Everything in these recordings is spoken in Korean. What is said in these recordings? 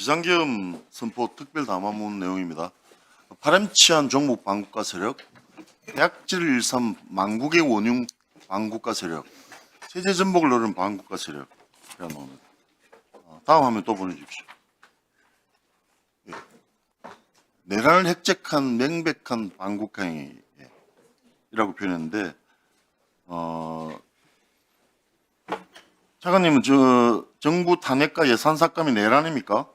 비상계엄 선포 특별 담화문 내용입니다. 파렴치한 종목 반국가 세력, 대학질 일삼 망국의 원흉 반국가 세력, 체제 전복을 노리는 반국가 세력. 어, 다음 화면 또 보내주십시오. 예. 내란을 획책한 명백한 반국가 행위라고 표현했는데, 어, 차관님은 저 정부 탄핵과 예산 삭감이 내란입니까?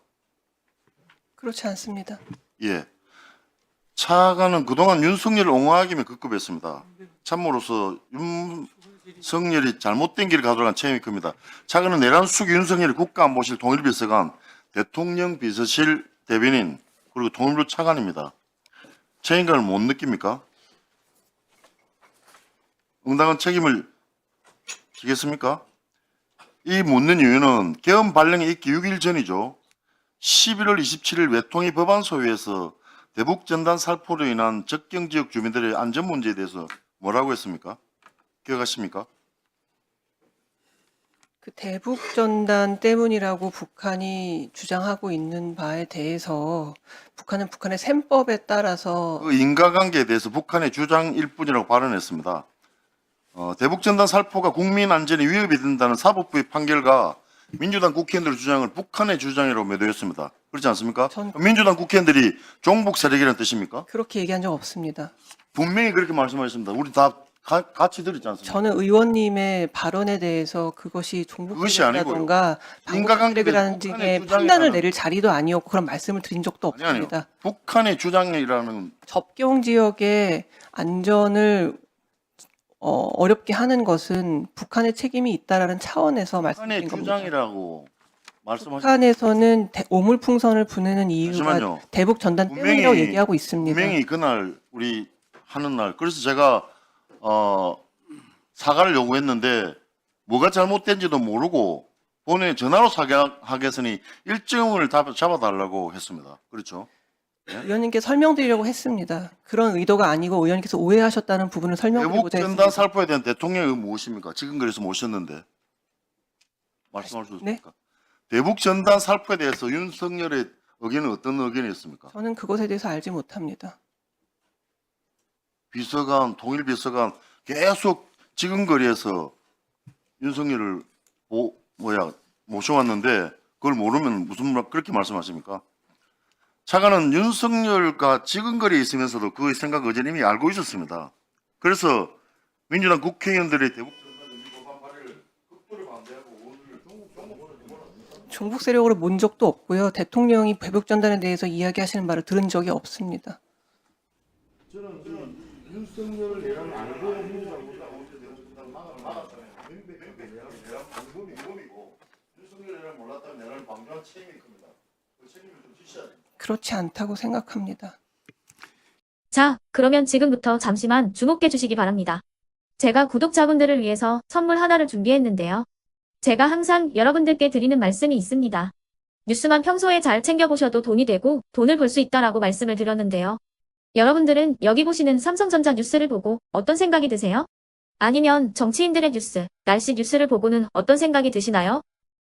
그렇지 않습니다. 예. 차관은 그동안 윤석열을 옹호하기에 급급했습니다. 참모로서 윤석열이 잘못된 길을 가도록 한 책임이 큽니다. 차관은 내란 수기 윤석열이 국가안보실 통일비서관, 대통령 비서실 대변인, 그리고 통일부 차관입니다. 책임감을 못 느낍니까? 응당한 책임을 지겠습니까? 이 묻는 이유는 계엄 발령이 있기 6일 전이죠. 11월 27일 외통위 법안 소위에서 대북 전단 살포로 인한 적경 지역 주민들의 안전 문제에 대해서 뭐라고 했습니까? 기억하십니까? 그 대북 전단 때문이라고 북한이 주장하고 있는 바에 대해서 북한은 북한의 셈법에 따라서 그 인과관계에 대해서 북한의 주장일 뿐이라고 발언했습니다. 어, 대북 전단 살포가 국민 안전에 위협이 된다는 사법부의 판결과 민주당 국회의원들의 주장을 북한의 주장이라고 매도했습니다. 그렇지 않습니까? 전- 민주당 국회의원들이 종북 세력이라는 뜻입니까? 그렇게 얘기한 적 없습니다. 분명히 그렇게 말씀하셨습니다. 우리 다 가- 같이 들었지 않습니까? 저는 의원님의 발언에 대해서 그것이 그것이 아니고요. 종북이라든가 인과관계에 방법이라는 북한의 등의 판단을 내릴 자리도 아니었고 그런 말씀을 드린 적도 아니 아니요. 없습니다. 북한의 주장이라는 접경 지역의 안전을 어, 어렵게 하는 것은 북한의 책임이 있다라는 차원에서 북한의 말씀드린 겁니다. 주장이라고 말씀하셨 북한에서는 대- 오물풍선을 부내는 이유가 잠시만요. 대북 전단 분명히- 때문이라고 얘기하고 있습니다. 분명히 그날 우리 하는 날 그래서 제가 어 사과를 요구했는데 뭐가 잘못된지도 모르고 본인이 전화로 사과하겠으니 일정을 잡- 잡아달라고 했습니다. 그렇죠? 의원님께 설명드리려고 했습니다. 그런 의도가 아니고 의원님께서 오해하셨다는 부분을 대북 설명드리고자 전단 했습니다. 살포에 대한 대통령의 무엇입니까? 지금 그래서 모셨는데 말씀할 수 네. 있습니까? 대북 전단 살포에 대해서 윤석열의 의견은 어떤 의견이었습니까? 저는 그것에 대해서 알지 못합니다. 비서관, 통일 비서관 계속 지근거리에서 윤석열을 모, 뭐야 모셔왔는데 그걸 모르면 무슨 말 그렇게 말씀하십니까? 차관은 윤석열과 지근거리에 있으면서도 그 생각 의전 이미 알고 있었습니다. 그래서 민주당 국회의원들의 대북 종북 세력으로 몬 적도 없고요. 대통령이 대북 전단에 대해서 이야기하시는 말을 들은 적이 없습니다. 윤석열을 내란 알고 민주당보다 오히려 대북전단 막았잖아요. 내란 방법이 이범이고 윤석열 내란 몰랐다면 내란 방조한 책임이 큽니다. 그. 그렇지 않다고 생각합니다. 자, 그러면 지금부터 잠시만 주목해 주시기 바랍니다. 제가 구독자분들을 위해서 선물 하나를 준비했는데요. 제가 항상 여러분들께 드리는 말씀이 있습니다. 뉴스만 평소에 잘 챙겨보셔도 돈이 되고 돈을 벌 수 있다라고 말씀을 드렸는데요. 여러분들은 여기 보시는 삼성전자 뉴스를 보고 어떤 생각이 드세요? 아니면 정치인들의 뉴스, 날씨 뉴스를 보고는 어떤 생각이 드시나요?